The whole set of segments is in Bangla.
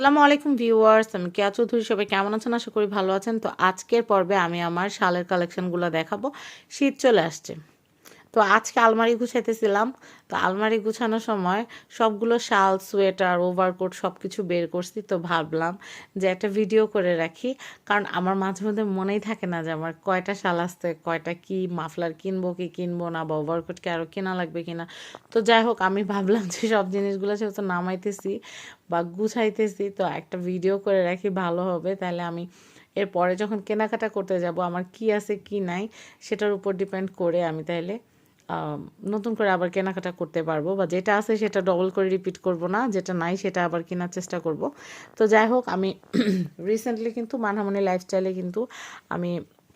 আসসালামু আলাইকুম ভিউয়ার্স, আমি কেয়া চৌধুরী, সবাই কেমন আছেন? আশা করি ভালো আছেন। তো আজকের পর্বে আমি আমার শালের কালেকশনগুলো দেখাবো। শীত চলে আসছে। তো আজকে আলমারি গুছাইতেছিলাম। তো আলমারি গুছানোর সময় সবগুলো শাল, সোয়েটার, ওভারকোট সব কিছু বের করছি। তো ভাবলাম যে একটা ভিডিও করে রাখি। কারণ আমার মাঝে মধ্যে মনেই থাকে না যে আমার কয়টা শাল আসতে কয়টা কি মাফলার কিনবো, কি কিনবো না, বা ওভারকোট কি আরও কেনা লাগবে কিনা। তো যাই হোক, আমি ভাবলাম যে সব জিনিসগুলো যেহেতু নামাইতেছি বা গুছাইতেছি, তো একটা ভিডিও করে রাখি, ভালো হবে। তাহলে আমি এরপরে যখন কেনাকাটা করতে যাব, আমার কি আছে, কি নাই, সেটার উপর ডিপেন্ড করে আমি তাহলে নতুন করে আবার কেনাকাটা করতে পারব বা যেটা আছে সেটা ডবল করে রিপিট করব না, যেটা নাই সেটা আবার কেনার চেষ্টা করব। তো যাই হোক, আমি রিসেন্টলি কিন্তু মানহামনি লাইফস্টাইলে কিন্তু আমি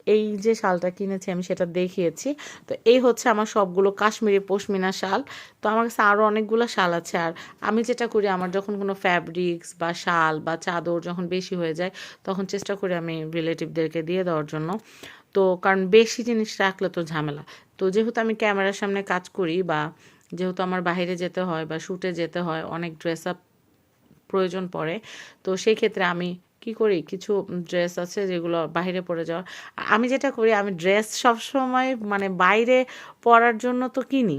এই যে শালটা কিনেছি, আমি সেটা দেখিয়েছি। তো এই হচ্ছে আমার সবগুলো কাশ্মীরি পশমিনা শাল। তো আমার কাছে আরও অনেকগুলো শাল আছে। আর আমি যেটা করি, আমার যখন কোনো ফ্যাব্রিক্স বা শাল বা চাদর যখন বেশি হয়ে যায়, তখন চেষ্টা করি আমি রিলেটিভদেরকে দিয়ে দেওয়ার জন্য। তো কারণ বেশি জিনিস রাখলে তো ঝামেলা। তো যেহেতু আমি ক্যামেরার সামনে কাজ করি বা যেহেতু আমার বাইরে যেতে হয় বা শ্যুটে যেতে হয়, অনেক ড্রেস আপ প্রয়োজন পড়ে, তো সেই ক্ষেত্রে আমি কি করি? কিছু ড্রেস আছে যেগুলো বাইরে পরে যাওয়া আমি যেটা করি, আমি ড্রেস সবসময় মানে বাইরে পরার জন্য তো কিনি।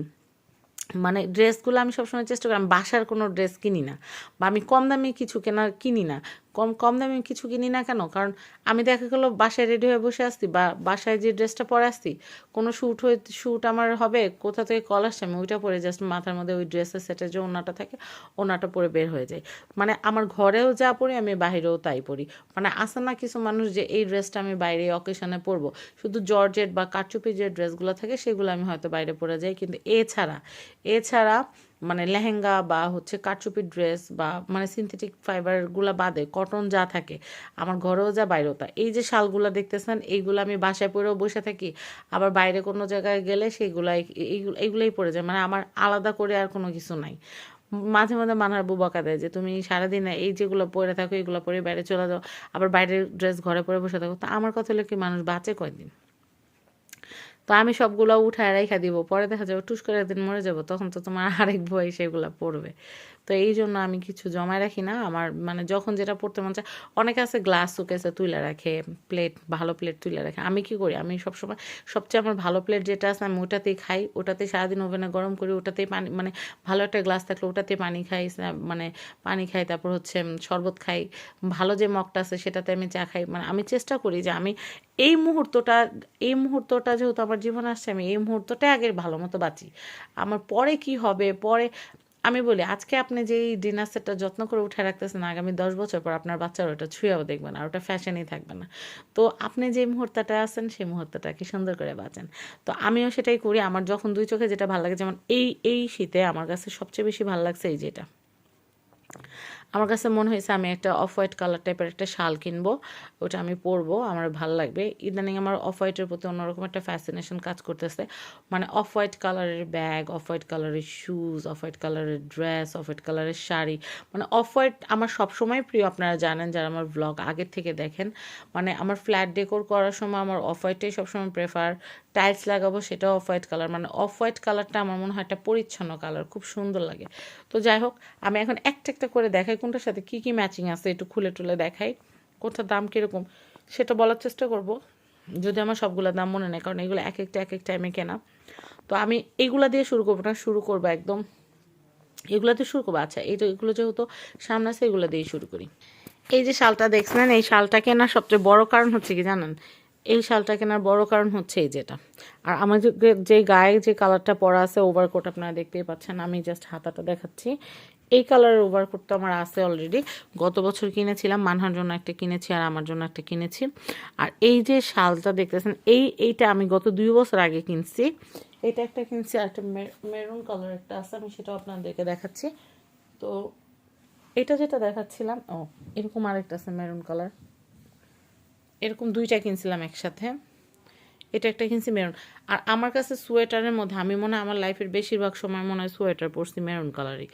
মানে ড্রেসগুলো আমি সবসময় চেষ্টা করি, আমি বাসার কোনো ড্রেস কিনি না। বা আমি কম দামি কিছু কেনার কিনি না। কম কম দামে কিছু কিনি না কেন? কারণ আমি দেখা গেলো বাসায় রেডি হয়ে বসে আসছি বা বাসায় যে ড্রেসটা পরে আসছি, কোনো শ্যুট হয়ে শ্যুট আমার হবে, কোথা থেকে কল আসছে আমি ওইটা পরে জাস্ট মাথার মধ্যে ওই ড্রেসের সেটের যে ওনাটা থাকে ওনাটা পরে বের হয়ে যায় মানে আমার ঘরেও যা পরি, আমি বাইরেও তাই পরি। মানে আসে না কিছু মানুষ যে এই ড্রেসটা আমি বাইরে অকেশনে পরবো? শুধু জর্জেট বা কারচুপি যে ড্রেসগুলো থাকে, সেগুলো আমি হয়তো বাইরে পরে যাই। কিন্তু এছাড়া এছাড়া মানে লেহেঙ্গা বা হচ্ছে কারচুপি ড্রেস বা মানে সিনথেটিক ফাইবারগুলো বাদে কটন যা থাকে, আমার ঘরেও যা বাইরেও তা। এই যে শালগুলো দেখতেছেন, এইগুলো আমি বাসায় পরেও বসে থাকি, আবার বাইরে কোনো জায়গায় গেলে সেইগুলাই এইগুলো এইগুলোই পরে যায় মানে আমার আলাদা করে আর কোনো কিছু নাই। মাঝে মাঝে মানার বকা দেয় যে, তুমি সারাদিন এই যেগুলো পরে থাকো, এগুলো পরে বাইরে চলে যাও, আবার বাইরের ড্রেস ঘরে পরে বসে থাকো। তো আমার কথা হলো কি, মানুষ বাঁচে কয়দিন? তো আমি সবগুলো উঠায় রেখা দিব, পরে দেখা যাবে টুস করে একদিন মরে যাব, তখন তো তোমার আরেক ভয় সেগুলো পড়বে। তো এই জন্য আমি কিছু জমায় রাখি না। আমার মানে যখন যেটা পড়তে মন চায়, অনেকে আছে গ্লাস সুকেসে তুলে রাখে প্লেট ভালো প্লেট তুলে রাখে। আমি কি করি? আমি সবসময়, সবচেয়ে আমার ভালো প্লেট যেটা আছে আমি ওটাতেই খাই, ওটাতেই সারাদিন ওভেনে গরম করি, ওটাতেই পানি মানে ভালো একটা গ্লাস থাকলে ওটাতেই পানি খাই মানে পানি খাই, তারপর হচ্ছে শরবত খাই। ভালো যে মগটা আছে সেটাতে আমি চা খাই। মানে আমি চেষ্টা করি যে আমি এই মুহূর্তটা এই মুহূর্তটা যেহেতু আমার জীবন আসছে, আমি এই মুহূর্তটা আগে ভালো মতো বাঁচি। আমার পরে কি হবে? পরে আমি বলি, আজকে আপনি যে এই ডিনার সেটটা যত্ন করে উঠে রাখতেছেন, আগামী দশ বছর পর আপনার বাচ্চারা ওটা ছুঁয়েও দেখবে না ওটা ফ্যাশনই থাকবে না। তো আপনি যে মুহূর্তটা আছেন, সেই মুহূর্তটা কি সুন্দর করে বাঁচেন। তো আমিও সেটাই করি। আমার যখন দুই চোখে যেটা ভালো লাগে, যেমন এই এই শীতে আমার কাছে সবচেয়ে বেশি ভালো লাগছে এই যেটা আমার কাছে মনে হয়েছে আমি একটা অফ হোয়াইট কালার টাইপের একটা শাল কিনবো, ওটা আমি পরবো, আমার ভালো লাগবে। ইদানিং আমার অফ হোয়াইটের প্রতি অন্যরকম একটা ফ্যাসিনেশন কাজ করতেছে। মানে অফ হোয়াইট কালারের ব্যাগ অফ হোয়াইট কালারের শুজ অফ হোয়াইট কালারের ড্রেস অফ হোয়াইট কালারের শাড়ি। মানে অফ হোয়াইট আমার সবসময় প্রিয়, আপনারা জানেন যারা আমার ব্লগ আগের থেকে দেখেন। মানে আমার ফ্ল্যাট ডেকোর করার সময় আমার অফ হোয়াইটটাই সবসময় প্রেফার টাইলস লাগাবো, সেটাও অফ হোয়াইট কালার মানে অফ হোয়াইট কালারটা আমার মনে হয় একটা পরিচ্ছন্ন কালার খুব সুন্দর লাগে। তো যাই হোক, আমি এখন একটা একটা করে দেখাই, কোনটার সাথে কী কী ম্যাচিং আছে, একটু খুলে টুলে দেখাই, কোনটার দাম কীরকম। সেটা বলার চেষ্টা করব, যদি আমার সবগুলো দাম মনে নেই, কারণ এগুলো এক একটা, এক এক টাইমে কেনা। তো আমি এইগুলা দিয়ে শুরু করব না, শুরু করব একদম। এগুলো দিয়ে শুরু করব আচ্ছা এই তো এগুলো যেহেতু সামনে আছে, এগুলো দিয়ে শুরু করি। এই যে শালটা দেখছেন, এই শালটা কেনার সবচেয়ে বড় কারণ হচ্ছে কি জানেন? এই শালটা কেনার বড় কারণ হচ্ছে এই যেটা। আর আমার যে গায়ে যে কালারটা পরা আছে ওভারকোট আপনারা দেখতেই পাচ্ছেন, আমি জাস্ট হাতাটা দেখাচ্ছি। এই কালারের ওভারকোট তো আমার আছে অলরেডি গত বছর কিনেছিলাম, মানহার জন্য একটা কিনেছি আর আমার জন্য একটা কিনেছি। আর এই যে শালটা দেখতেছেন, এই, এইটা আমি গত দুই বছর আগে কিনছি। এটা একটা কিনছি আর একটা মেরুন কালার একটা আছে, আমি সেটাও আপনাদেরকে দেখাচ্ছি। তো এটা যেটা দেখাচ্ছিলাম, ও, এরকম আরেকটা আছে মেরুন কালার। এরকম দুইটা কিনছিলাম একসাথে। এটা একটা কিনছি মেরুন আর আমার কাছে সোয়েটারের মধ্যে, আমি মনে হয় আমার লাইফের বেশিরভাগ সময় মনে হয় সোয়েটার পরছি মেরুন কালারই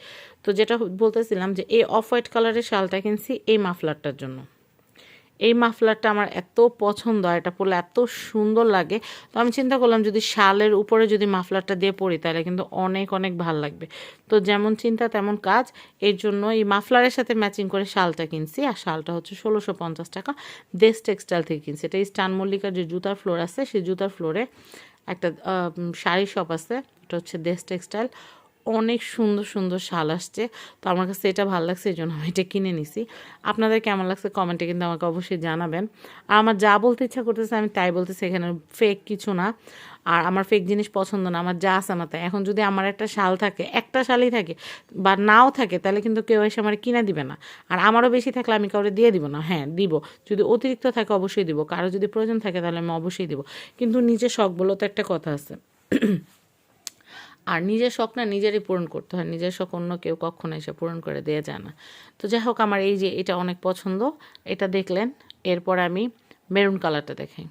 তো যেটা বলতেছিলাম যে, এই অফ হোয়াইট কালারের শালটা কিনছি এই মাফলারটার জন্য। এই মাফলারটা আমার এত পছন্দ আর এটা পরলে এত সুন্দর লাগে। তো আমি চিন্তা করলাম যদি শালের উপরে যদি মাফলারটা দিয়ে পরি, তাহলে কিন্তু অনেক অনেক ভালো লাগবে। তো যেমন চিন্তা, তেমন কাজ। এর জন্য এই মাফলারের সাথে ম্যাচিং করে শালটা কিনছি। আর শালটা হচ্ছে ষোলোশো পঞ্চাশ টাকা দেশ টেক্সটাইল থেকে কিনছি। এটা স্টান মল্লিকার যে জুতার ফ্লোর আছে, সেই জুতার ফ্লোরে একটা শাড়ি শপ আছে। এটা হচ্ছে দেশ টেক্সটাইল। অনেক সুন্দর সুন্দর শাল আসছে। তো আমার কাছে এটা ভালো লাগছে, এই জন্য আমি এটা কিনে নিছি। আপনাদের কেমন লাগছে কমেন্টে কিন্তু আমাকে অবশ্যই জানাবেন। আর আমার যা বলতে ইচ্ছা করতেছে আমি তাই বলতেছি, এখানে ফেক কিছু না। আর আমার ফেক জিনিস পছন্দ না, আমার যা আছে আমার এখন যদি আমার একটা শাল থাকে, একটা শালই থাকে, বা নাও থাকে, তাহলে কিন্তু কেউ এসে আমার কিনে দিবে না। আর আমারও বেশি থাকলে আমি কাউকে দিয়ে দিব না। হ্যাঁ দিব। যদি অতিরিক্ত থাকে অবশ্যই দিব। কারও যদি প্রয়োজন থাকে তাহলে আমি অবশ্যই দিব। কিন্তু নিজের শখ বলো তো একটা কথা আছে। আর নিজের শখ না নিজেরই পূরণ করতে হয়। নিজের শখ অন্য কেউ কখনো এসে পূরণ করে দেওয়া যায় না। তো যাই হোক, আমার এই যে এটা অনেক পছন্দ, এটা দেখলেন। এরপর আমি মেরুন কালারটা দেখাই।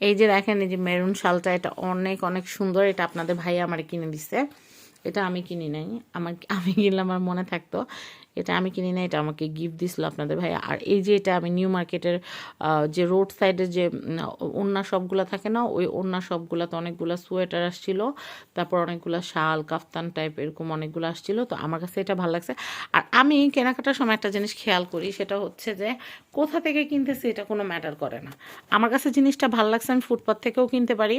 এই যে দেখেন, এই যে মেরুন শালটা, এটা অনেক অনেক সুন্দর। এটা আপনাদের ভাই আমার কিনে দিছে। এটা আমি কিনি নাই। আমার আমি কিনলে আমার মনে থাকতো, এটা আমি কিনি নাই, এটা আমাকে গিফট দিছিল আপনাদের ভাই আর এই যে এটা আমি নিউ মার্কেটের যে রোড সাইডে যে ওন্না সবগুলো থাকে না, ওই ওন্না সবগুলোতে অনেকগুলো সোয়েটার আসছিল, তারপর অনেকগুলো শাল, কাফতান টাইপ এরকম অনেকগুলো আসছিল, তো আমার কাছে এটা ভালো লাগছে। আর আমি কেনাকাটার সময় একটা জিনিস খেয়াল করি, সেটা হচ্ছে যে কোথা থেকে কিনতেছি এটা কোনো ম্যাটার করে না। আমার কাছে জিনিসটা ভালো লাগছে, আমি ফুটপাথ থেকেও কিনতে পারি।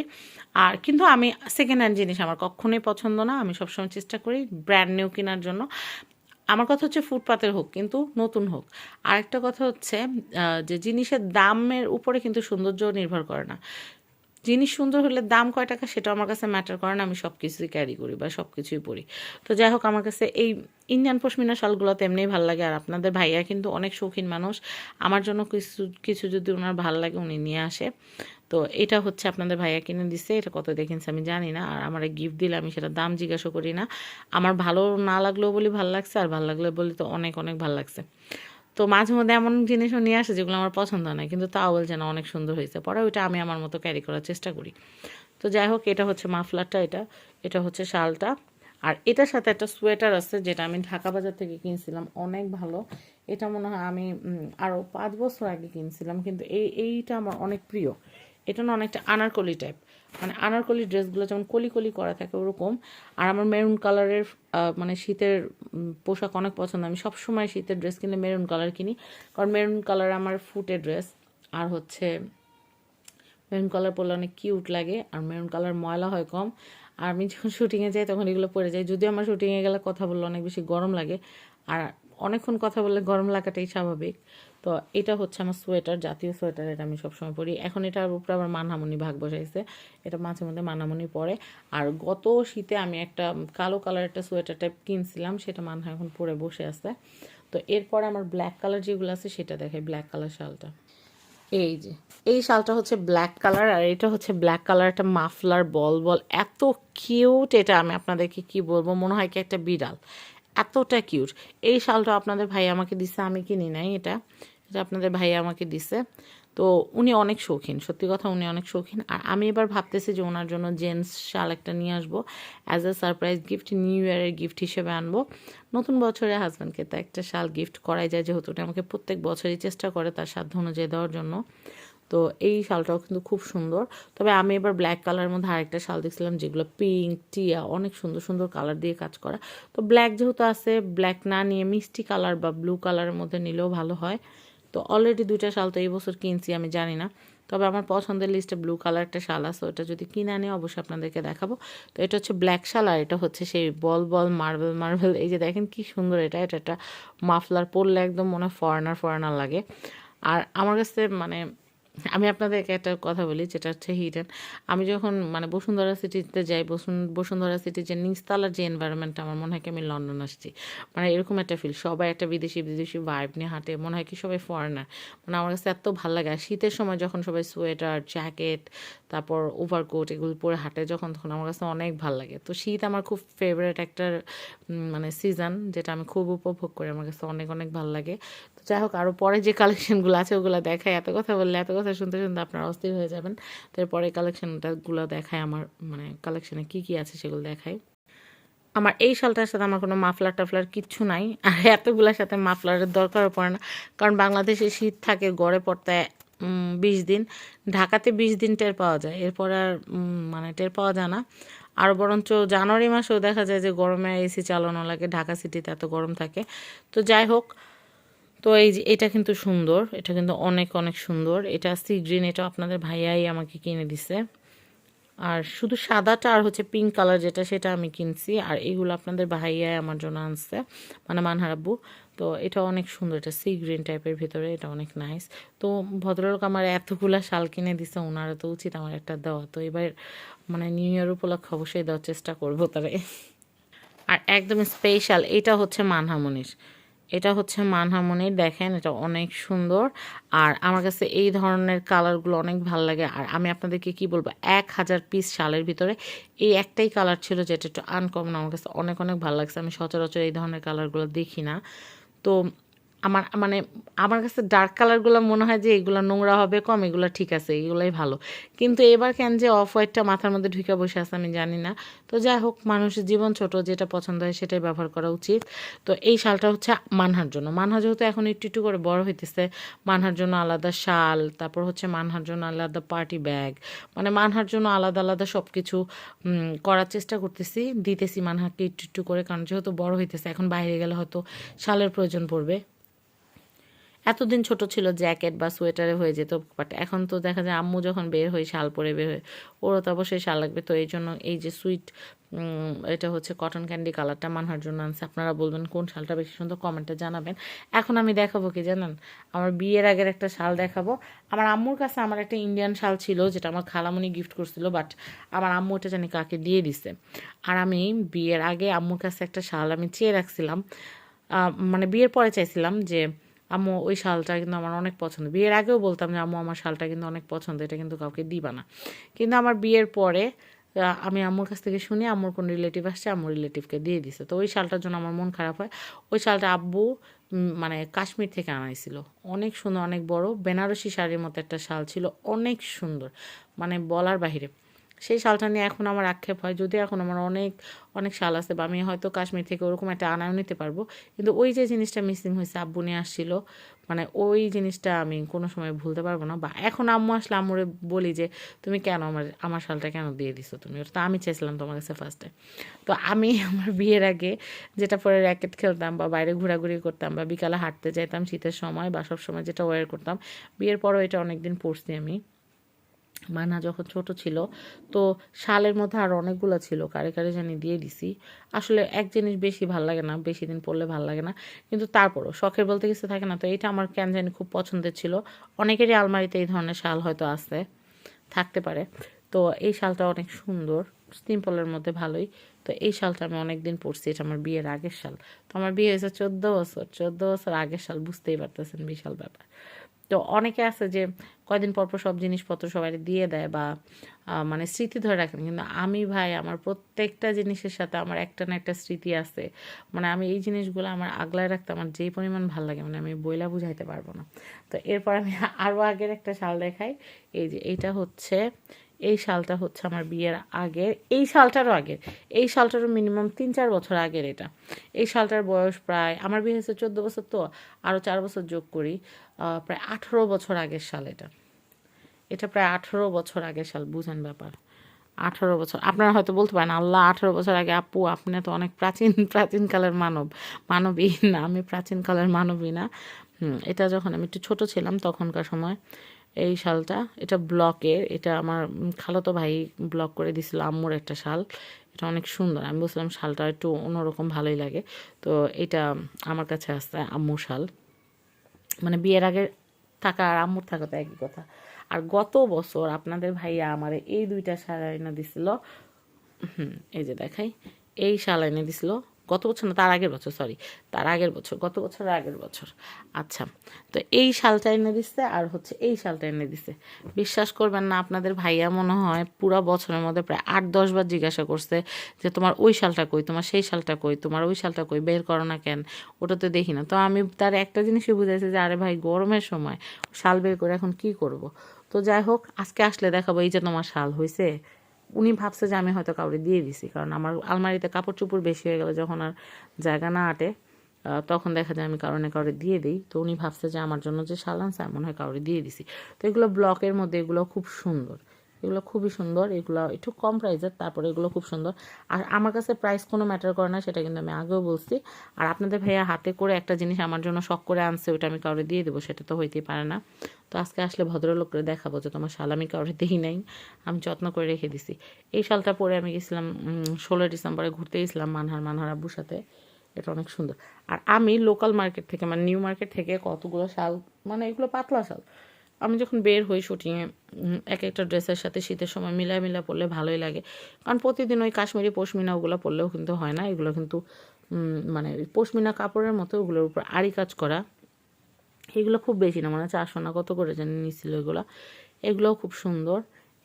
আর কিন্তু আমি সেকেন্ড হ্যান্ড জিনিস আমার কখনোই পছন্দ না, আমি সবসময় চেষ্টা করি ব্র্যান্ড নিউ কেনার জন্য। আমার কথা হচ্ছে ফুটপাতের হোক, কিন্তু নতুন হোক। আরেকটা কথা হচ্ছে যে জিনিসের দামের উপরে কিন্তু সৌন্দর্য নির্ভর করে না। জিনিস সুন্দর হলে দাম কয় টাকা সেটা আমার কাছে ম্যাটার করে না, আমি সব কিছুই ক্যারি করি বা সব কিছুই পরি তো যাই হোক, আমার কাছে এই ইন্ডিয়ান পশমিনা শালগুলো তো এমনিই ভালো লাগে, আর আপনাদের ভাইয়া কিন্তু অনেক শৌখিন মানুষ। আমার জন্য কিছু কিছু যদি ওনার ভালো লাগে, উনি নিয়ে আসে। তো এটা হচ্ছে আপনাদের ভাইয়া কিনে দিছে, এটা কত দেখেছে আমি জানি না, আর আমার গিফট দিলে আমি সেটা দাম জিজ্ঞাসা করি না। আমার ভালো না লাগলেও বলি ভালো লাগছে, আর ভালো লাগলে বলি তো অনেক অনেক ভালো লাগছে। তো মাঝে মধ্যে এমন জিনিসও নিয়ে আসে যেগুলো আমার পছন্দ নয় কিন্তু তাও বলছে না অনেক সুন্দর হয়েছে। পরে ওইটা আমি আমার মতো ক্যারি করার চেষ্টা করি। তো যাই হোক, এটা হচ্ছে মাফলারটা, এটা এটা হচ্ছে শালটা। আর এটার সাথে একটা সোয়েটার আছে, যেটা আমি ঢাকা বাজার থেকে কিনছিলাম, অনেক ভালো। এটা মনে হয় আমি আরও পাঁচ বছর আগে কিনছিলাম, কিন্তু এই, এইটা আমার অনেক প্রিয়। এটা না অনেকটা আনারকলি টাইপ মানে আনারকলি ড্রেসগুলো যেমন কলি কলি করা থাকে ওরকম। আর আমার মেরুন কালারের মানে শীতের পোশাক অনেক পছন্দ। আমি সবসময় শীতের ড্রেস কিনে মেরুন কালার কিনি। কারণ মেরুন কালার আমার ফুটের ড্রেস আর হচ্ছে মেরুন কালার পরলে অনেক কিউট লাগে। আর মেরুন কালার ময়লা হয় কম। আর আমি যখন শুটিংয়ে যাই তখন এগুলো পরে যাই। যদিও আমার শুটিংয়ে গেলে কথা বললে অনেক বেশি গরম লাগে। আর অনেকক্ষণ কথা বললে গরম লাগাটাই স্বাভাবিক। তো এটা হচ্ছে আমার সোয়েটার, জাতীয় সোয়েটার এটা আমি সবসময় পরি। এখন এটার উপরে আবার মানহামনি ভাগ বসাইছে। এটা মাঝে মধ্যে মানামনি পরে। আর গত শীতে আমি একটা কালো কালার একটা সোয়েটার টাইপ কিনছিলাম, সেটা মানহা এখন পরে বসে আছে। তো এরপরে আমার ব্ল্যাক কালার যেগুলো আছে, সেটা দেখাই ব্ল্যাক কালার শালটা। এই যে, এই শালটা হচ্ছে ব্ল্যাক কালার আর এটা হচ্ছে ব্ল্যাক কালার একটা মাফলার বল বল। এত কিউট এটা আমি আপনাদেরকে কি বলব? মনে হয় কি একটা বিড়াল। এতটা কিউট এই শালটা আপনাদের ভাই আমাকে দিছে, আমি কিনি নাই এটা। এটা আপনাদের ভাই আমাকে দিছে। তো উনি অনেক শৌখিন, সত্যি কথা উনি অনেক শৌখিন। আর আমি এবার ভাবতেছি যে ওনার জন্য জেন্টস শাল একটা নিয়ে আসব as a surprise gift new ইয়ারের গিফট হিসেবে আনব। নতুন বছরে হাজব্যান্ডকে তো একটা শাল গিফট করাই যায়, যেহেতু উনি আমাকে প্রত্যেক বছরই চেষ্টা করে তার সাধ্য অনুযায়ী দেওয়ার জন্য। তো এই শালটাও কিন্তু খুব সুন্দর। তবে আমি এবার ব্ল্যাক কালারের মধ্যে আরেকটা শাল দেখছিলাম, যেগুলো পিঙ্ক টিয়া, অনেক সুন্দর সুন্দর কালার দিয়ে কাজ করা। তো ব্ল্যাক যেহেতু আছে ব্ল্যাক না নিয়ে মিষ্টি কালার বা ব্লু কালারের মধ্যে নিলেও ভালো হয়। তো অলরেডি দুইটা শাল তো এই বছর কিনছি, আমি জানি না। তবে আমার পছন্দের লিস্টে ব্লু কালার একটা শাল আছে, ওটা যদি কিনে আনি, অবশ্যই আপনাদেরকে দেখাবো। তো এটা হচ্ছে ব্ল্যাক শাল, আর এটা হচ্ছে সেই বল বল মার্বেল মার্বেল এই যে দেখেন কি সুন্দর এটা এটা একটা মাফলার পরলে একদম মনে হয় ফরেনার ফরেনার লাগে। আর আমার কাছে মানে আমি আপনাদেরকে একটা কথা বলি, যেটা হচ্ছে হিডেন আমি যখন মানে বসুন্ধরা সিটিতে যাই, বসুন- বসুন্ধরা সিটির যে নিচতলার যে এনভায়রনমেন্টটা আমার মনে হয় কি আমি লন্ডন আসছি। মানে এরকম একটা ফিল সবাই একটা বিদেশি বিদেশি ভাইব নিয়ে হাঁটে, মনে হয় কি সবাই ফরেনার মানে আমার কাছে এত ভালো লাগে। আর শীতের সময় যখন সবাই সোয়েটার জ্যাকেট তারপর ওভারকোট এগুলো পরে হাঁটে যখন, তখন আমার কাছে অনেক ভালো লাগে। তো শীত আমার খুব ফেভারিট একটা মানে সিজন যেটা আমি খুব উপভোগ করি, আমার কাছে অনেক অনেক ভালো লাগে। যাই হোক আরও পরে যে কালেকশনগুলো আছে, ওগুলো দেখাই। এত কথা বললে, এত কথা শুনতে শুনতে আপনারা অস্থির হয়ে যাবেন। তারপরে কালেকশনটাগুলো দেখায় আমার মানে কালেকশনে কি কি আছে সেগুলো দেখায় আমার এই শালটার সাথে আমার কোনো মাফলার টাফলার কিচ্ছু নাই, আর এতগুলোর সাথে মাফলারের দরকারও পড়ে না। কারণ বাংলাদেশে শীত থাকে, গড়ে পড়তে বিশ দিন। ঢাকাতে বিশ দিন টের পাওয়া যায়, এরপর আর মানে টের পাওয়া যায় না। আর বরঞ্চ জানুয়ারি মাসেও দেখা যায় যে গরমে এসি চালানো লাগে, ঢাকা সিটিতে এত গরম থাকে। তো যাই হোক তো এই যে, এটা কিন্তু সুন্দর, এটা কিন্তু অনেক অনেক সুন্দর। এটা সি গ্রিন এটা আপনাদের ভাইয়াই আমাকে কিনে দিছে। আর শুধু সাদাটা আর হচ্ছে পিঙ্ক কালার যেটা, সেটা আমি কিনছি। আর এইগুলো আপনাদের ভাইয়াই আমার জন্য আনছে মানে মানহারাব্বু তো এটা অনেক সুন্দর, এটা সি গ্রিন টাইপের ভিতরে, এটা অনেক নাইস তো ভদ্রলোক আমার এতগুলা শাল কিনে দিছে ওনারা তো উচিত আমার একটা দেওয়া। তো এবার মানে নিউ ইয়ার উপলক্ষে অবশ্যই দেওয়ার চেষ্টা করব তারে। আর একদম স্পেশাল এটা হচ্ছে মানহামনির। এটা হচ্ছে মানহামনির দেখেন এটা অনেক সুন্দর। আর আমার কাছে এই ধরনের কালারগুলো অনেক ভালো লাগে। আর আমি আপনাদেরকে কি বলব, এক হাজার পিস শালের ভিতরে এই একটাই কালার ছিল যেটা একটু আনকমন আমার কাছে অনেক অনেক ভালো লাগছে। আমি সচরাচর এই ধরনের কালারগুলো দেখি না। তো আমার মানে আমার কাছে ডার্ক কালারগুলো মনে হয় যে এগুলো নোংরা হবে কম, এগুলো ঠিক আছে, এগুলোই ভালো। কিন্তু এবার কেন যে অফ হোয়াইটটা মাথার মধ্যে ঢুকে বসে আছে আমি জানি না। তো যাই হোক মানুষের জীবন ছোট, যেটা পছন্দ হয় সেটাই ব্যবহার করা উচিত। তো এই শালটা হচ্ছে মানহার জন্য। মানহা যেহেতু এখন একটু একটু করে বড় হইতেছে, মানহার জন্য আলাদা শাল, তারপর হচ্ছে মানহার জন্য আলাদা পার্টি ব্যাগ মানে মানহার জন্য আলাদা আলাদা সব কিছু করার চেষ্টা করতেছি, দিতেছি মানহাকে একটু একটু করে, কারণ যেহেতু বড় হইতেছে, এখন বাইরে গেলে হয়তো শালের প্রয়োজন পড়বে। এতদিন ছোট ছিল জ্যাকেট বা সোয়েটারে হয়ে যেত বাট এখন তো দেখা যায় আম্মু যখন বের হয়ে শাল পরে বের হয়ে ওরও তো অবশ্যই শাল লাগবে। তো এই জন্য এই যে সুইট এটা হচ্ছে কটন ক্যান্ডি কালারটা মানহার জন্য আনছে। আপনারা বলবেন কোন শালটা বেশি সুন্দর কমেন্টে জানাবেন। এখন আমি দেখাবো কি জানেন? আমার বিয়ের আগের একটা শাল দেখাবো। আমার আম্মুর কাছে আমার একটা ইন্ডিয়ান শাল ছিল, যেটা আমার খালামণি গিফট করছিল বাট আমার আম্মু এটা জানি কাকে দিয়ে দিছে। আর আমি বিয়ের আগে আম্মুর কাছে একটা শাল আমি চেয়ে রাখছিলাম। মানে বিয়ের পরে চাইছিলাম যে আম্মু, ওই শালটা কিন্তু আমার অনেক পছন্দ। বিয়ের আগেও বলতাম যে, আম্মু, আমার শালটা কিন্তু অনেক পছন্দ, এটা কিন্তু কাউকে দিবা না। কিন্তু আমার বিয়ের পরে আমি আম্মুর কাছ থেকে শুনি, আম্মুর কোন রিলেটিভ আসছে আম্মুর রিলেটিভকে দিয়ে দিছে। তো ওই শালটার জন্য আমার মন খারাপ হয়। ওই শালটা আব্বু মানে কাশ্মীর থেকে আনাইছিল। অনেক সুন্দর, অনেক বড়। বেনারসি শাড়ির মতো একটা শাল ছিল, অনেক সুন্দর। মানে বলার বাহিরে। সেই শালটা নিয়ে এখন আমার আক্ষেপ হয়। যদি এখন আমার অনেক অনেক শাল আছে বা আমি হয়তো কাশ্মীর থেকে ওরকম একটা আনাও নিতে পারব। কিন্তু ওই যে জিনিসটা মিসিং হয়েছে, আব্বু নিয়ে আসছিল মানে ওই জিনিসটা আমি কোনো সময় ভুলতে পারব না। বা এখন আম্মু আসলে আম্মুরে বলি যে, তুমি কেন আমার আমার শালটা কেন দিয়ে দিছো তুমি? ওটা তো আমি চেয়েছিলাম তোমার কাছে ফার্স্টে তো আমি আমার বিয়ের আগে যেটা পরে র্যাকেট খেলতাম বা বাইরে ঘোরাঘুরি করতাম বা বিকালে হাঁটতে যেতাম শীতের সময় বা সব সময় যেটা ওয়ার করতাম, বিয়ের পরও এটা অনেকদিন পরছি আমি। মানা যখন ছোট ছিল, তো শালের মধ্যে আর অনেকগুলো ছিল, কারে কারে জানি দিয়ে দিছি। আসলে এক জিনিস বেশি ভালো লাগে না, বেশি দিন পড়লে ভালো লাগে না। কিন্তু তারপরও শখের বলতে কিছু থাকে না, তো এটা আমার কেন জানি খুব পছন্দের ছিল। অনেকেরই আলমারিতে এই ধরনের শাল হয়তো আছে, থাকতে পারে। তো এই শালটা অনেক সুন্দর, সিম্পলের মধ্যে ভালোই। তো এই শালটা আমি অনেক দিন পরছি, এটা আমার বিয়ের আগের শাল। তো আমার বিয়ে হয়েছে চোদ্দ বছর চোদ্দ বছর আগের শাল, বুঝতেই পারতেছেন বিশাল ব্যাপার। তো অনেকে আছে যে কয়দিন পর পর সব জিনিসপত্র সবাই দিয়ে দেয় বা মানে স্মৃতি ধরে রাখেন কিন্তু আমি ভাই, আমার প্রত্যেকটা জিনিসের সাথে আমার একটা না একটা স্মৃতি আছে। মানে আমি এই জিনিসগুলো আমার আগলায় রাখতে আমার যেই পরিমাণ ভালো লাগে মানে আমি বইলা বুঝাইতে পারব না। তো এরপর আমি আরও আগের একটা শাল দেখাই। এই যে এইটা হচ্ছে এই শালটা হচ্ছে আমার বিয়ের আগের, এই শালটারও আগের, এই শালটারও মিনিমাম তিন চার বছর আগের এটা। এই শালটার বয়স প্রায়, আমার বিয়ে হয়েছে চোদ্দ বছর তো, আরও চার বছর যোগ করি প্রায় আঠেরো বছর আগের শাল এটা। এটা প্রায় আঠেরো বছর আগের শাল বুঝেন ব্যাপার। আঠারো বছর, আপনারা হয়তো বলতে পারেন, আল্লাহ, আঠারো বছর আগে আপু, আপনি তো অনেক প্রাচীন প্রাচীনকালের মানব, মানবী না, আমি প্রাচীনকালের মানবী না। এটা যখন আমি একটু ছোট ছিলাম তখনকার সময় এই শালটা। এটা ব্লকের। এটা আমার খালাতো ভাই ব্লক করে দিছিল আম্মুর একটা শাল। এটা অনেক সুন্দর। আমি বলছিলাম শালটা একটু অন্যরকম ভালোই লাগে। তো এটা আমার কাছে আসছে আম্মুর শাল। মানে বিয়ের আগে থাকা আর আম্মুর থাকা তো একই কথা। আর গত বছর আপনাদের ভাইয়া আমার এই দুইটা শাল এনে দিছিল। হুম, এই যে দেখাই। এই শাল এনে দিছিল। গত বছর না, তার আগের বছর সরি তার আগের বছর, গত বছর আগের বছর। আচ্ছা তো এই শালটা এনে দিচ্ছে আর হচ্ছে এই শালটা এনে দিচ্ছে বিশ্বাস করবেন না, আপনাদের ভাইয়া মনে হয় পুরো বছরের মধ্যে প্রায় আট, দশ বার জিজ্ঞাসা করছে যে, তোমার ওই শালটা কই? তোমার সেই শালটা কই? তোমার ওই শালটা কই? বের করো না কেন? ওটা তো দেখি না। তো আমি তার একটা জিনিসই বুঝাইছি যে, আরে ভাই, গরমের সময় শাল বের করে এখন কি করব? তো যাই হোক, আজকে আসলে দেখাবো এই যে তোমার শাল হয়েছে উনি ভাবছে যে আমি হয়তো কাউরে দিয়ে দিছি, কারণ আমার আলমারিতে কাপড় চুপড় বেশি হয়ে গেলে যখন আর জায়গা না আটে তখন দেখা যায় আমি কারণে কাউরে দিয়ে দিই। তো উনি ভাবছে যে আমার জন্য যে সালান এমন মনে হয় কাউরে দিয়ে দিছি। তো এগুলো ব্লকের মধ্যে এগুলো খুব সুন্দর। এগুলো খুবই সুন্দর, এগুলো একটু কম প্রাইসের তারপরে এগুলো খুব সুন্দর। আর আমার কাছে প্রাইস কোনো ম্যাটার করে না, সেটা কিন্তু আমি আগেও বলছি। আর আপনাদের ভাইয়া হাতে করে একটা জিনিস আমার জন্য শখ করে আনছে ওটা আমি কাউরে দিয়ে দেবো, সেটা তো হইতেই পারে না। তো আজকে আসলে ভদ্রলোকরে দেখাবো যে তোমার শাল আমি কাউরে দিই নাই, আমি যত্ন করে রেখে দিছি। এই শালটা পরে আমি গেছিলাম ষোলোই ডিসেম্বরে ঘুরতে গেছিলাম মানহার মানহার আব্বুর সাথে। এটা অনেক সুন্দর। আর আমি লোকাল মার্কেট থেকে মানে নিউ মার্কেট থেকে কতগুলো শাল মানে এগুলো পাতলা শাল আমি যখন বের হই শুটিংয়ে এক একটা ড্রেসের সাথে শীতের সময় মিলা মিলা পরলে ভালোই লাগে। কারণ প্রতিদিন ওই কাশ্মীরি পশমিনা ওগুলো পরলেও কিন্তু হয় না, এগুলো কিন্তু মানে পশমিনা কাপড়ের মতো ওগুলোর উপর আড়ি কাজ করা, এগুলো খুব বেশি না। মানে চারশো না কত করে জানি নিছিল এগুলো। এগুলোও খুব সুন্দর,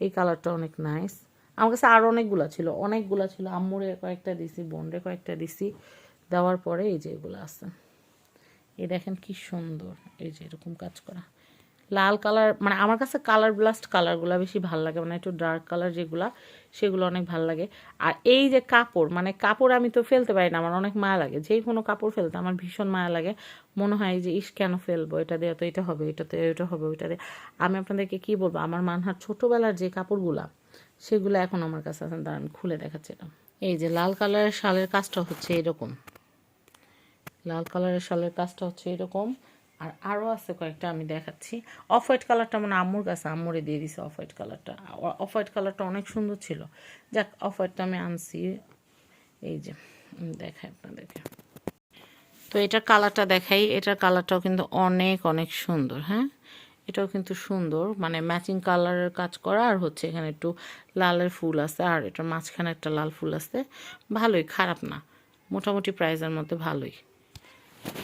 এই কালারটা অনেক নাইস আমার কাছে আরও অনেকগুলো ছিল অনেকগুলো ছিল। আম্মুরে কয়েকটা দিছি, বোনরে কয়েকটা দিছি, দেওয়ার পরে এই যে এগুলো আছে। এই দেখেন কি সুন্দর, এই যে এরকম কাজ করা। লাল কালার মানে আমার কাছে কালার ব্লাস্ট কালারগুলো বেশি ভালো লাগে মানে একটু ডার্ক কালার যেগুলো, সেগুলো অনেক ভালো লাগে। আর এই যে কাপড় মানে কাপড় আমি তো ফেলতে পারি না, আমার অনেক মায়া লাগে। যেই কোনো কাপড় ফেলতে আমার ভীষণ মায়া লাগে। মনে হয় যে, ইস, কেন ফেলব? এটা দিয়ে তো এটা হবে, এটা তো এটা হবে, ওইটা দিয়ে। আমি আপনাদেরকে কি বলব, আমার মানহার ছোটোবেলার যে কাপড়গুলা, সেগুলো এখন আমার কাছে আছেন দাঁড়ান, খুলে দেখাচ্ছে এটা। এই যে লাল কালারের শালের কাজটা হচ্ছে এরকম। লাল কালারের শালের কাজটা হচ্ছে এরকম। আর আরও আছে কয়েকটা আমি দেখাচ্ছি। অফ হোয়াইট কালারটা মানে আম্মুর কাছে আম্মুরে দিয়ে দিছে অফ হোয়াইট কালারটা অফ হোয়াইট কালারটা অনেক সুন্দর ছিল। যাক অফ হোয়াইটটা আমি আনছি। এই যে দেখাই আপনাদেরকে। তো এটার কালারটা দেখাই। এটার কালারটাও কিন্তু অনেক অনেক সুন্দর হ্যাঁ? এটাও কিন্তু সুন্দর। মানে ম্যাচিং কালারের কাজ করা। আর হচ্ছে এখানে একটু লালের ফুল আছে। আর এটার মাঝখানে একটা লাল ফুল আছে। ভালোই, খারাপ না। মোটামুটি প্রাইসের মধ্যে ভালোই।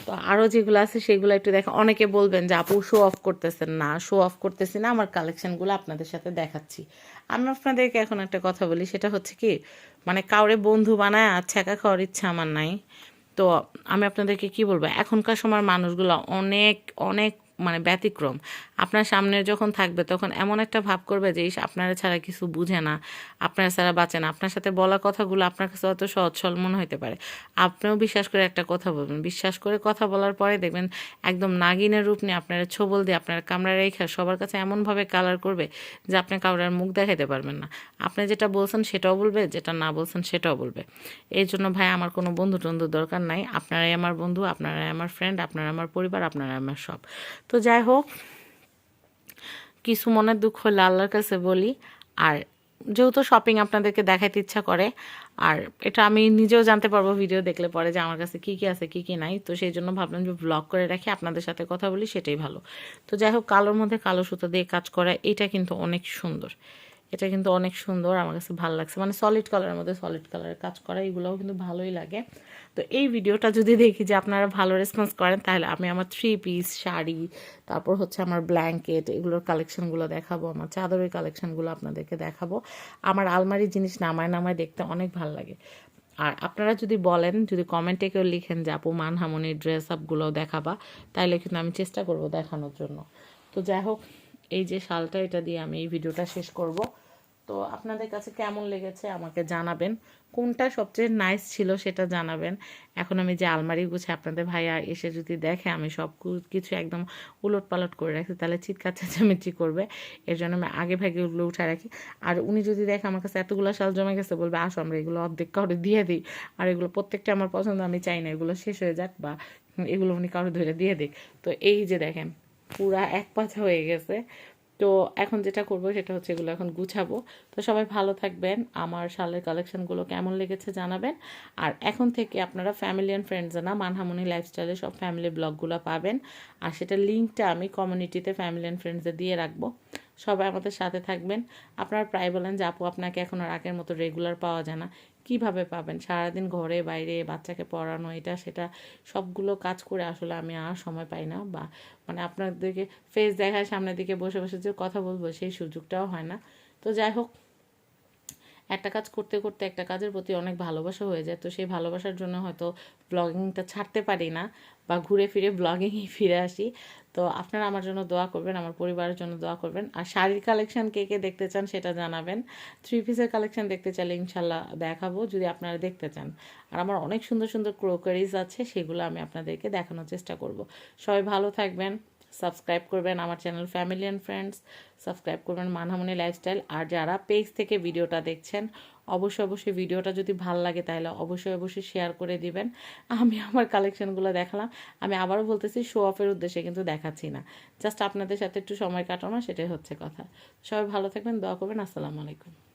তো আরও যেগুলো আছে সেগুলো একটু দেখা অনেকে বলবেন যে, আপু শো অফ করতেছেন না শো অফ করতেছি না, আমার কালেকশানগুলো আপনাদের সাথে দেখাচ্ছি। আমি আপনাদেরকে এখন একটা কথা বলি, সেটা হচ্ছে কি মানে কাউরে বন্ধু বানায় আর ছ্যাঁকা খাওয়ার ইচ্ছা আমার নাই। তো আমি আপনাদেরকে কি বলব, এখনকার সময় মানুষগুলো অনেক অনেক মানে ব্যতিক্রম। আপনার সামনে যখন থাকবে তখন এমন একটা ভাব করবে যে আপনারা ছাড়া কিছু বুঝে না, আপনারা ছাড়া বাঁচে না। আপনার সাথে বলা কথাগুলো আপনার কাছে অত সহজ সরল মনে হতে পারে। আপনিও বিশ্বাস করে একটা কথা বলবেন। বিশ্বাস করে কথা বলার পরে দেখবেন একদম নাগিনের রূপ নিয়ে আপনারা ছোবল দিয়ে আপনার কামড়া রেখে সবার কাছে এমনভাবে কালার করবে যে, আপনি কাউরার মুখ দেখাতে পারবেন না। আপনি যেটা বলছেন সেটাও বলবে, যেটা না বলছেন সেটাও বলবে। এই জন্য ভাই, আমার কোনো বন্ধু টন্ধু দরকার নাই। আপনারাই আমার বন্ধু, আপনারাই আমার ফ্রেন্ড আপনারা আমার পরিবার আপনারা আমার সব। তো যাই হোক, কিছু মনের দুঃখ হলে আল্লাহর কাছে বলি। আর যেহেতু শপিং আপনাদেরকে দেখাইতে ইচ্ছা করে, আর এটা আমি নিজেও জানতে পারব ভিডিও দেখলে পরে যে আমার কাছে কী কী আছে, কী কী নাই। তো সেই জন্য ভাবলাম যে ব্লগ করে রাখি, আপনাদের সাথে কথা বলি, সেটাই ভালো। তো যাই হোক, কালোর মধ্যে কালো সুতো দিয়ে কাজ করা, এটা কিন্তু অনেক সুন্দর। এটা কিন্তু অনেক সুন্দর, আমার কাছে ভালো লাগছে। মানে সলিড কালারের মধ্যে সলিড কালারের কাজ করা, এগুলোও কিন্তু ভালোই লাগে। তো এই ভিডিওটা যদি দেখি যে আপনারা ভালো রেসপন্স করেন, তাহলে আমি আমার থ্রি পিস শাড়ি, তারপর হচ্ছে আমার ব্ল্যাঙ্কেট এগুলোর কালেকশনগুলো দেখাবো, আমার চাদরের কালেকশনগুলো আপনাদেরকে দেখাবো। আমার আলমারির জিনিস নামায় নামায় দেখতে অনেক ভালো লাগে। আর আপনারা যদি বলেন, যদি কমেন্টে কেউ লিখেন যে, আপু, মানহামনির ড্রেস আপগুলো দেখাবা তাহলে কিন্তু আমি চেষ্টা করব দেখানোর জন্য। তো যাই হোক এই যে শালটা, এটা দিয়ে আমি এই ভিডিওটা শেষ করব। তো আপনাদের কাছে কেমন লেগেছে আমাকে জানাবেন। কোনটা সবচেয়ে নাইস ছিল সেটা জানাবেন। এখন আমি যে আলমারি গুছে আপনাদের ভাইয়া এসে যদি দেখে আমি সব কিছু একদম উলট পালট করে রাখি তাহলে চিৎকার চেঁচামেচি করবে। এর জন্য আমি আগে ভাগে ওগুলো উঠে রাখি। আর উনি যদি দেখে আমার কাছে এতগুলো শাল জমে গেছে, বলবে, আসো, আমরা এগুলো অর্ধেক কাউরে দিয়ে দিই। আর এগুলো প্রত্যেকটা আমার পছন্দ, আমি চাই না এগুলো শেষ হয়ে যাক বা এগুলো উনি কাউরে ধরে দিয়ে দিক। তো এই যে দেখেন পুরা এক পাঁচা হয়ে গেছে। তো এখন যেটা করব সেটা হচ্ছে এগুলো এখন গুছাবো। তো সবাই ভালো থাকবেন। আমার শালের কালেকশনগুলো কেমন লেগেছে জানাবেন। আর এখন থেকে আপনারা ফ্যামিলি অ্যান্ড ফ্রেন্ডস না মানহামনি লাইফস্টাইলে সব ফ্যামিলি ব্লগগুলো পাবেন। আর সেটা লিঙ্কটা আমি কমিউনিটিতে ফ্যামিলি অ্যান্ড ফ্রেন্ডসে দিয়ে রাখব। সবাই আমাদের সাথে থাকবেন। আপনারা প্রায় বলেন যে, আপু, আপনাকে এখন আর আগের মতো রেগুলার পাওয়া যায় না। কীভাবে পাবেন? সারাদিন ঘরে, বাইরে, বাচ্চাকে পড়ানো, এটা, সেটা, সবগুলো কাজ করে আসলে আমি আর সময় পাই না। বা মানে আপনাদেরকে ফেস দেখায়, সামনের দিকে বসে বসে যে কথা বলব, সেই সুযোগটাও হয় না। তো যাই হোক একটা কাজ করতে করতে একটা কাজের প্রতি অনেক ভালোবাসা হয়ে যায়। তো সেই ভালোবাসার জন্য হয়তো ব্লগিংটা ছাড়তে পারি না বা ঘুরে ফিরে ব্লগিংয়ে ফিরে আসি। তো আপনারা আমার জন্য দোয়া করবেন, আমার পরিবারের জন্য দোয়া করবেন। আর শাড়ির কালেকশন কে কে দেখতে চান সেটা জানাবেন। থ্রি পিসের কালেকশন দেখতে চাইলে ইনশাল্লাহ দেখাবো যদি আপনারা দেখতে চান। আর আমার অনেক সুন্দর সুন্দর ক্রোকারিজ আছে, সেগুলো আমি আপনাদেরকে দেখানোর চেষ্টা করব। সবাই ভালো থাকবেন। সাবস্ক্রাইব করবেন আমার channel family and friends, subscribe করবেন মানহামনি লাইফস্টাইল। আর যারা পেজ থেকে ভিডিওটা দেখছেন, অবশ্যই অবশ্যই ভিডিওটা যদি ভালো লাগে তাহলে অবশ্যই অবশ্যই শেয়ার করে দিবেন। আমি আমার কালেকশনগুলো দেখালাম। আমি আবারও বলতেছি শো অফের উদ্দেশ্যে কিন্তু দেখাচ্ছি না। জাস্ট আপনাদের সাথে একটু সময় কাটানো, সেটাই হচ্ছে কথা। সবাই ভালো থাকবেন, দোয়া করবেন। আসসালামু আলাইকুম।